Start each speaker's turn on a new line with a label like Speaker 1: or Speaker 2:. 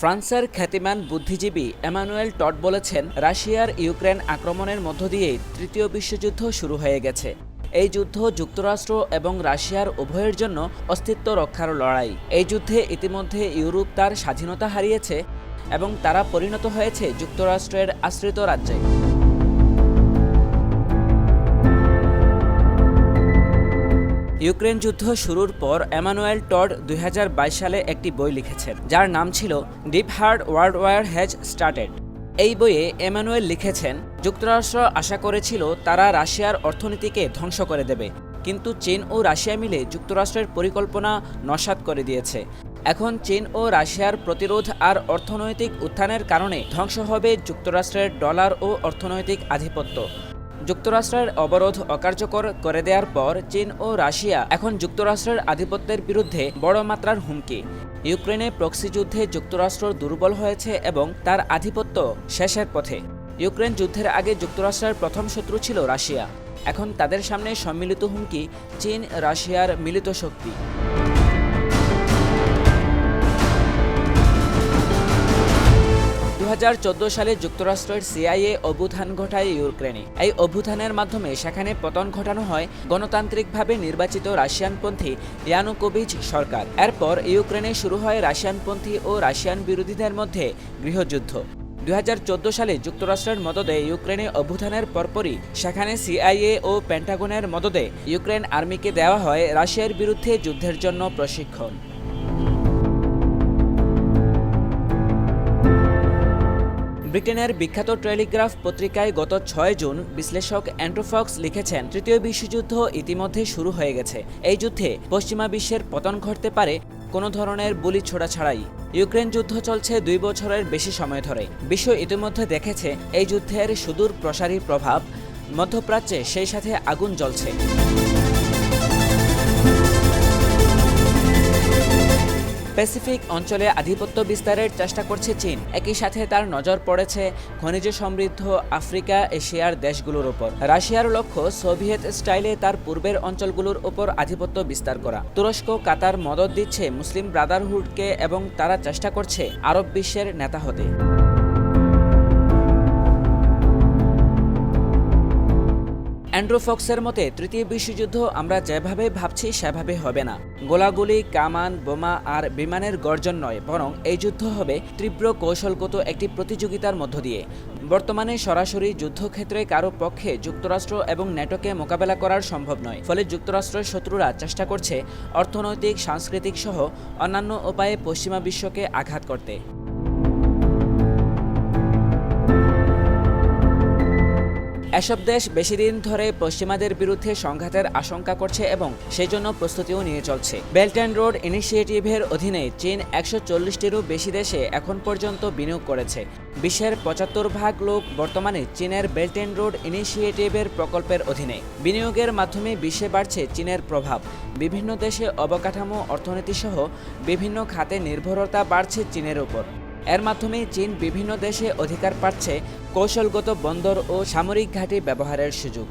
Speaker 1: ফ্রান্সের খ্যাতিমান বুদ্ধিজীবী এমানুয়েল টট বলেছেন, রাশিয়ার ইউক্রেন আক্রমণের মধ্য দিয়ে তৃতীয় বিশ্বযুদ্ধ শুরু হয়ে গেছে। এই যুদ্ধ যুক্তরাষ্ট্র এবং রাশিয়ার উভয়ের জন্য অস্তিত্ব রক্ষার লড়াই। এই যুদ্ধে ইতিমধ্যে ইউরোপ তার স্বাধীনতা হারিয়েছে এবং তারা পরিণত হয়েছে যুক্তরাষ্ট্রের আশ্রিত রাজ্যে। ইউক্রেন যুদ্ধ শুরুর পর এমানুয়েল টড দুই হাজার বাইশ সালে একটি বই লিখেছেন, যার নাম ছিল deep hard world war has started এই বইয়ে এমানুয়েল লিখেছেন, যুক্তরাষ্ট্র আশা করেছিল তারা রাশিয়ার অর্থনীতিকে ধ্বংস করে দেবে, কিন্তু চীন ও রাশিয়া মিলে যুক্তরাষ্ট্রের পরিকল্পনা নস্যাৎ করে দিয়েছে। এখন চীন ও রাশিয়ার প্রতিরোধ আর অর্থনৈতিক উত্থানের কারণে ধ্বংস হবে যুক্তরাষ্ট্রের ডলার ও অর্থনৈতিক আধিপত্য। যুক্তরাষ্ট্রের অবরোধ অকার্যকর করে দেওয়ার পর চীন ও রাশিয়া এখন যুক্তরাষ্ট্রের আধিপত্যের বিরুদ্ধে বড় মাত্রার হুমকি। ইউক্রেনে প্রক্সি যুদ্ধে যুক্তরাষ্ট্র দুর্বল হয়েছে এবং তার আধিপত্য শেষের পথে। ইউক্রেন যুদ্ধের আগে যুক্তরাষ্ট্রের প্রথম শত্রু ছিল রাশিয়া। এখন তাদের সামনে সম্মিলিত হুমকি চীন রাশিয়ার মিলিত শক্তি। সালে যুক্তরাষ্ট্রের সিআইএ অভ্যুত্থান ঘটায় ইউক্রেনে এই অভ্যুত্থানের মাধ্যমে সেখানে পতন ঘটানো হয় গণতান্ত্রিকভাবে নির্বাচিত রাশিয়ানপন্থী ইয়ানুকোভিচ সরকার। এরপর ইউক্রেনে শুরু হয় রাশিয়ানপন্থী ও রাশিয়ান বিরোধীদের মধ্যে গৃহযুদ্ধ। দুই হাজার চোদ্দ সালে যুক্তরাষ্ট্রের মদদে ইউক্রেনে অভ্যুত্থানের পরপরই সেখানে সিআইএ ও পেন্টাগনের মদদে ইউক্রেন আর্মিকে দেওয়া হয় রাশিয়ার বিরুদ্ধে যুদ্ধের জন্য প্রশিক্ষণ। ব্রিটেনের বিখ্যাত টেলিগ্রাফ পত্রিকায় গত ছয় জুন বিশ্লেষক অ্যান্ড্রোফক্স লিখেছেন, তৃতীয় বিশ্বযুদ্ধ ইতিমধ্যে শুরু হয়ে গেছে। এই যুদ্ধে পশ্চিমা বিশ্বের পতন ঘটতে পারে কোনো ধরনের বলি ছোড়া ছাড়াই। ইউক্রেন যুদ্ধ চলছে দুই বছরের বেশি সময় ধরে। বিশ্ব ইতিমধ্যে দেখেছে, এই যুদ্ধের সুদূর প্রসারী প্রভাব মধ্যপ্রাচ্যে সেই সাথে আগুন জ্বলছে। প্যাসিফিক অঞ্চলে আধিপত্য বিস্তারের চেষ্টা করছে চীন। একই সাথে তার নজর পড়েছে খনিজ সমৃদ্ধ আফ্রিকা এশিয়ার দেশগুলোর ওপর রাশিয়ার লক্ষ্য সোভিয়েত স্টাইলে তার পূর্বের অঞ্চলগুলোর ওপর আধিপত্য বিস্তার করা। তুরস্ক, কাতার মদত দিচ্ছে মুসলিম ব্রাদারহুডকে এবং তারা চেষ্টা করছে আরব বিশ্বের নেতা হতে। অ্যান্ড্রু ফক্সের মতে, তৃতীয় বিশ্বযুদ্ধ আমরা যেভাবে ভাবছি, সেভাবে হবে না। গোলাগুলি, কামান, বোমা আর বিমানের গর্জন নয়, বরং এই যুদ্ধ হবে তীব্র কৌশলগত একটি প্রতিযোগিতার মধ্য দিয়ে। বর্তমানে সরাসরি যুদ্ধক্ষেত্রে কারও পক্ষে যুক্তরাষ্ট্র এবং ন্যাটোকে মোকাবেলা করার সম্ভব নয়। ফলে যুক্তরাষ্ট্রের শত্রুরা চেষ্টা করছে অর্থনৈতিক, সাংস্কৃতিক সহ অন্যান্য উপায়ে পশ্চিমা বিশ্বকে আঘাত করতে। এসব দেশ বেশি দিন ধরে পশ্চিমাদের বিরুদ্ধে সংঘাতের আশঙ্কা করছে এবং সেই জন্য প্রস্তুতিও নিয়ে চলছে। বেল্ট অ্যান্ড রোড ইনিশিয়েটিভের অধীনে চীন একশো চল্লিশটিরও বেশি দেশে এখন পর্যন্ত বিনিয়োগ করেছে। বিশ্বের পঁচাত্তর ভাগ লোক বর্তমানে চীনের বেল্ট অ্যান্ড রোড ইনিশিয়েটিভের প্রকল্পের অধীনে। বিনিয়োগের মাধ্যমে বিশ্বে বাড়ছে চীনের প্রভাব। বিভিন্ন দেশে অবকাঠামো অর্থনীতি সহ বিভিন্ন খাতে নির্ভরতা বাড়ছে চীনের উপর। এর মাধ্যমে চীন বিভিন্ন দেশে অধিকার পাচ্ছে কৌশলগত বন্দর ও সামরিক ঘাঁটি ব্যবহারের সুযোগ।